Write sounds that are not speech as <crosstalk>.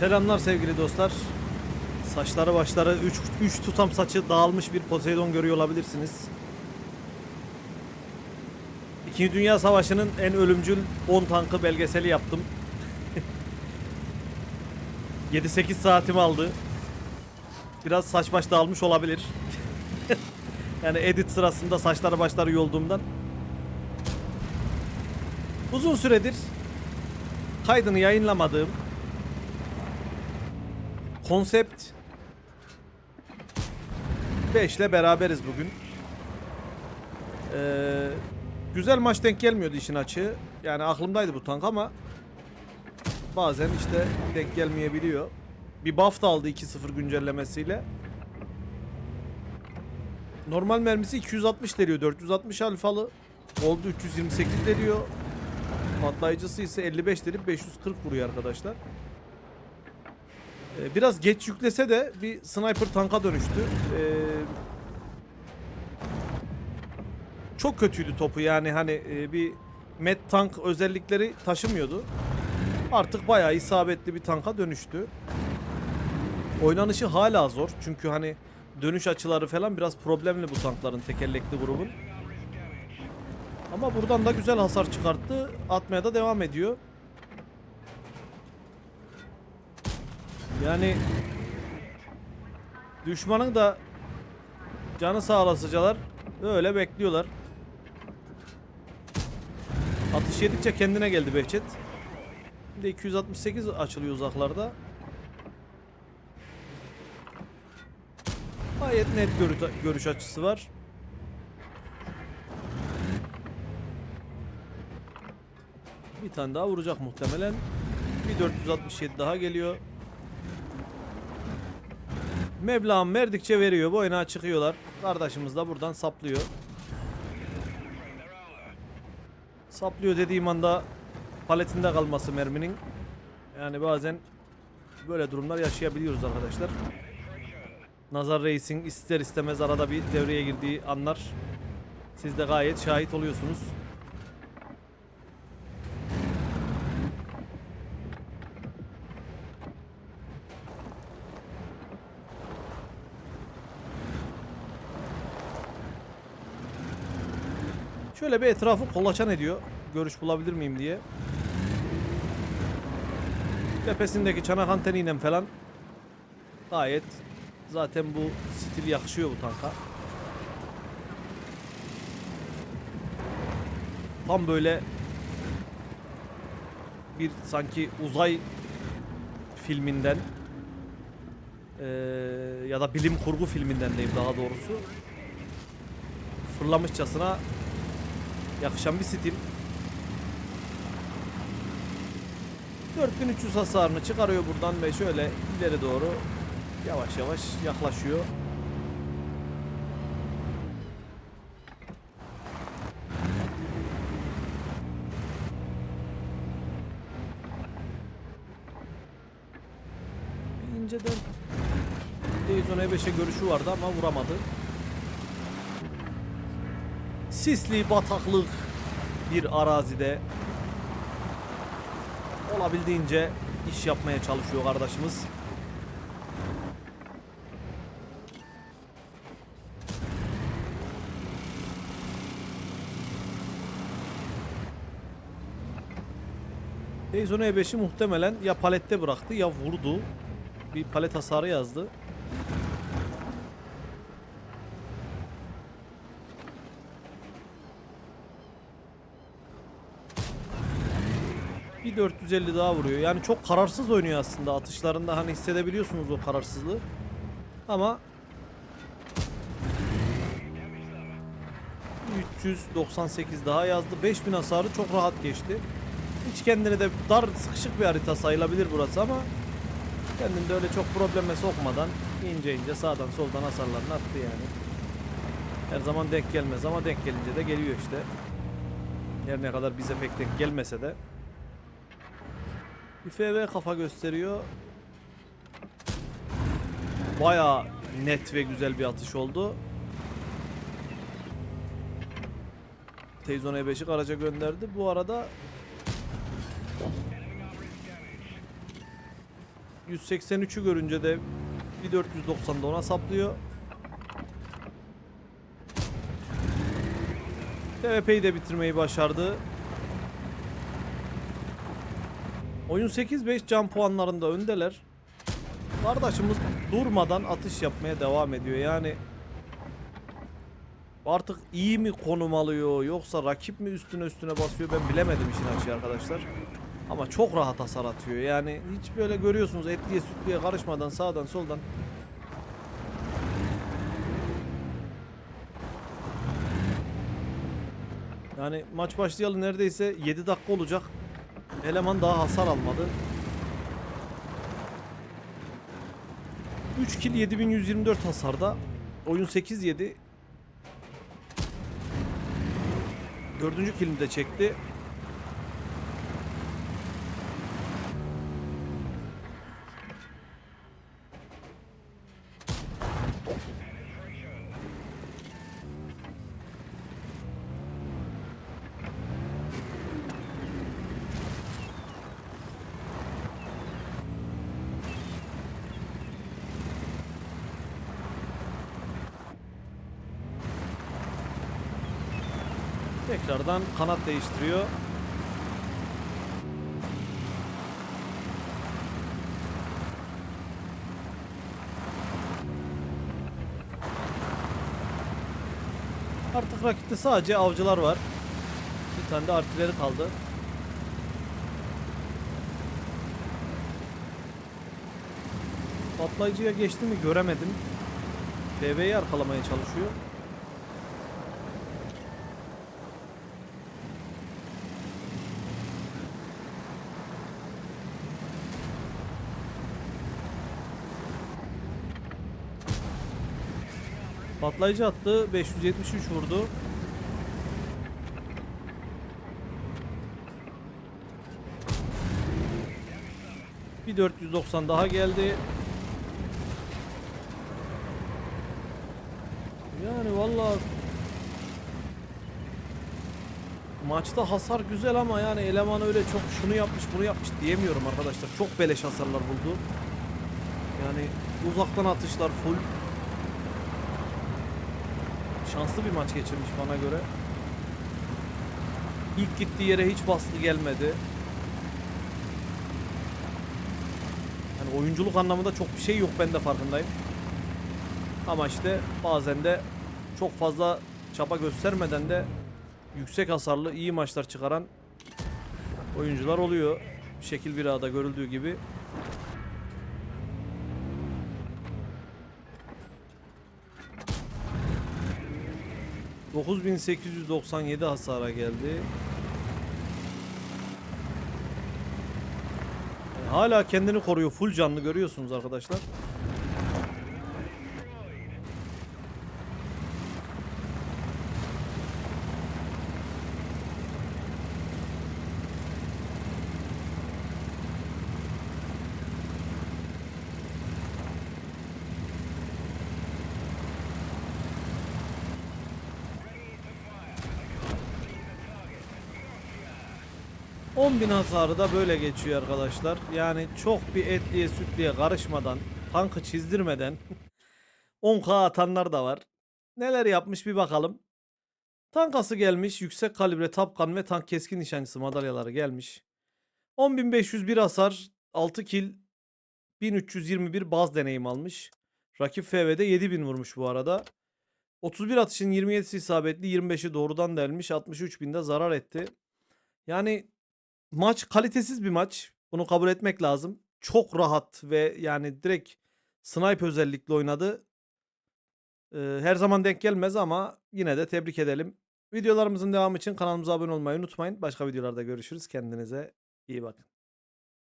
Selamlar sevgili dostlar. Saçları başları 3 3 tutam saçı dağılmış bir Poseidon görüyor olabilirsiniz. İkinci Dünya Savaşı'nın en ölümcül 10 tankı belgeseli yaptım. <laughs> 7-8 saatimi aldı. Biraz saç baş dağılmış olabilir. <laughs> yani edit sırasında saçları başları yolduğumdan. Uzun süredir kaydını yayınlamadığım konsept 5 ile beraberiz bugün. Ee, güzel maç denk gelmiyordu işin açığı. Yani aklımdaydı bu tank ama bazen işte denk gelmeyebiliyor. Bir buff da aldı 2-0 güncellemesiyle. Normal mermisi 260 deliyor. 460 alfalı. Oldu 328 deliyor. Patlayıcısı ise 55 delip 540 vuruyor arkadaşlar. Ee, biraz geç yüklese de bir sniper tanka dönüştü. Ee, çok kötüydü topu yani hani e, bir met tank özellikleri taşımıyordu. Artık bayağı isabetli bir tanka dönüştü. Oynanışı hala zor çünkü hani dönüş açıları falan biraz problemli bu tankların tekerlekli grubun. Ama buradan da güzel hasar çıkarttı. Atmaya da devam ediyor. Yani düşmanın da canı sağ olasıcalar öyle bekliyorlar. Atış yedikçe kendine geldi Behçet. Bir de 268 açılıyor uzaklarda. Gayet net görü- görüş açısı var. Bir tane daha vuracak muhtemelen. Bir 467 daha geliyor. Mevlam verdikçe veriyor. Boyuna çıkıyorlar. Kardeşimiz de buradan saplıyor. Saplıyor dediğim anda paletinde kalması merminin. Yani bazen böyle durumlar yaşayabiliyoruz arkadaşlar. Nazar Racing ister istemez arada bir devreye girdiği anlar siz de gayet şahit oluyorsunuz. Şöyle bir etrafı kolaçan ediyor. Görüş bulabilir miyim diye. Tepesindeki çanak anteniyle falan gayet zaten bu stil yakışıyor bu tanka. Tam böyle bir sanki uzay filminden eee, ya da bilim kurgu filminden diyeyim daha doğrusu fırlamışçasına yakışan bir stil. 4300 hasarını çıkarıyor buradan ve şöyle ileri doğru yavaş yavaş yaklaşıyor. İnceden Dayzon E5'e görüşü vardı ama vuramadı. Sisli bataklık bir arazide olabildiğince iş yapmaya çalışıyor kardeşimiz. Dayzon E5'i muhtemelen ya palette bıraktı ya vurdu. Bir palet hasarı yazdı. Bir 450 daha vuruyor. Yani çok kararsız oynuyor aslında atışlarında hani hissedebiliyorsunuz o kararsızlığı. Ama 398 daha yazdı. 5000 hasarı çok rahat geçti. Hiç kendine de dar sıkışık bir harita sayılabilir burası ama kendini de öyle çok probleme sokmadan ince ince sağdan soldan hasarlarını attı yani. Her zaman denk gelmez ama denk gelince de geliyor işte. Her ne kadar bize pek denk gelmese de. Bir FV kafa gösteriyor. Baya net ve güzel bir atış oldu. Teyzon E5'i Karaca gönderdi. Bu arada 183'ü görünce de bir 490'da ona saplıyor. PvP'yi de bitirmeyi başardı. Oyun 8-5 can puanlarında öndeler. Kardeşimiz durmadan atış yapmaya devam ediyor. Yani artık iyi mi konum alıyor yoksa rakip mi üstüne üstüne basıyor ben bilemedim işin açığı arkadaşlar. Ama çok rahat hasar atıyor. Yani hiç böyle görüyorsunuz etliye sütliye karışmadan sağdan soldan. Yani maç başlayalı neredeyse 7 dakika olacak. Eleman daha hasar almadı. 3 kill 7124 hasarda. Oyun 8-7. Dördüncü killini de çekti. Tekrardan kanat değiştiriyor. Artık rakipte sadece avcılar var. Bir tane de artileri kaldı. Patlayıcıya geçti mi göremedim. FB'yi arkalamaya çalışıyor. Patlayıcı attı. 573 vurdu. Bir 490 daha geldi. Yani vallahi maçta hasar güzel ama yani eleman öyle çok şunu yapmış bunu yapmış diyemiyorum arkadaşlar. Çok beleş hasarlar buldu. Yani uzaktan atışlar full. Şanslı bir maç geçirmiş bana göre. İlk gittiği yere hiç baskı gelmedi. Yani oyunculuk anlamında çok bir şey yok ben de farkındayım. Ama işte bazen de çok fazla çaba göstermeden de yüksek hasarlı iyi maçlar çıkaran oyuncular oluyor. Şekil bir ağda görüldüğü gibi. ...9897 hasara geldi. Yani hala kendini koruyor. Full canlı görüyorsunuz arkadaşlar. Bin hasarı da böyle geçiyor arkadaşlar. Yani çok bir etliye sütliye karışmadan, tankı çizdirmeden <laughs> 10k atanlar da var. Neler yapmış bir bakalım. Tankası gelmiş. Yüksek kalibre tapkan ve tank keskin nişancısı madalyaları gelmiş. 10.501 hasar, 6 kill, 1321 baz deneyim almış. Rakip FV'de 7000 vurmuş bu arada. 31 atışın 27'si isabetli, 25'i doğrudan delmiş, 63.000'de zarar etti. Yani maç kalitesiz bir maç. Bunu kabul etmek lazım. Çok rahat ve yani direkt snipe özellikle oynadı. Ee, her zaman denk gelmez ama yine de tebrik edelim. Videolarımızın devamı için kanalımıza abone olmayı unutmayın. Başka videolarda görüşürüz. Kendinize iyi bakın.